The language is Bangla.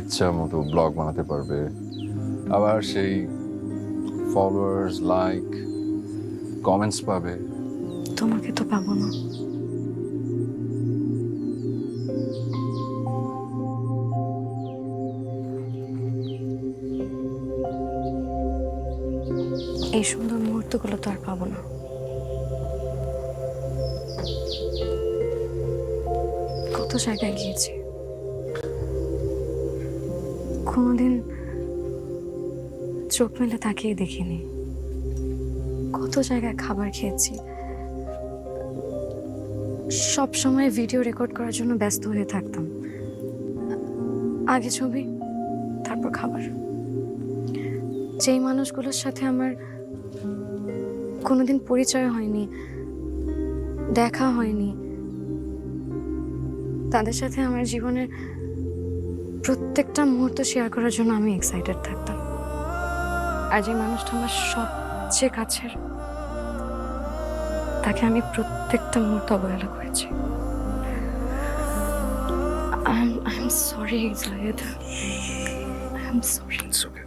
ইচ্ছা মতো ব্লগ বানাতে পারবে। আবার সেই ফলোয়ার্স লাইক কমেন্টস পাবে। তোমাকে তো পাবো না। এই সুন্দর মুহূর্তগুলো তো আর পাবো না। কত জায়গায় গিয়েছি। কোনোদিন চোখ মেলে তাকিয়ে দেখিনি। কত জায়গায় খাবার খেয়েছি। সব সময় ভিডিও রেকর্ড করার জন্য ব্যস্ত হয়ে থাকতাম। আগে ছবি, তারপর খাবার। যেই মানুষগুলোর সাথে আমার কোনোদিন পরিচয় হয়নি, দেখা হয়নি, তাদের সাথে আমার জীবনের প্রত্যেকটা মুহূর্ত শেয়ার করার জন্য আমি এক্সাইটেড থাকতাম। আর যে মানুষটা আমার সবচেয়ে কাছের, তাকে আমি প্রত্যেকটা মুহূর্ত অবহেলা করেছি। I am sorry Zayed. I am sorry.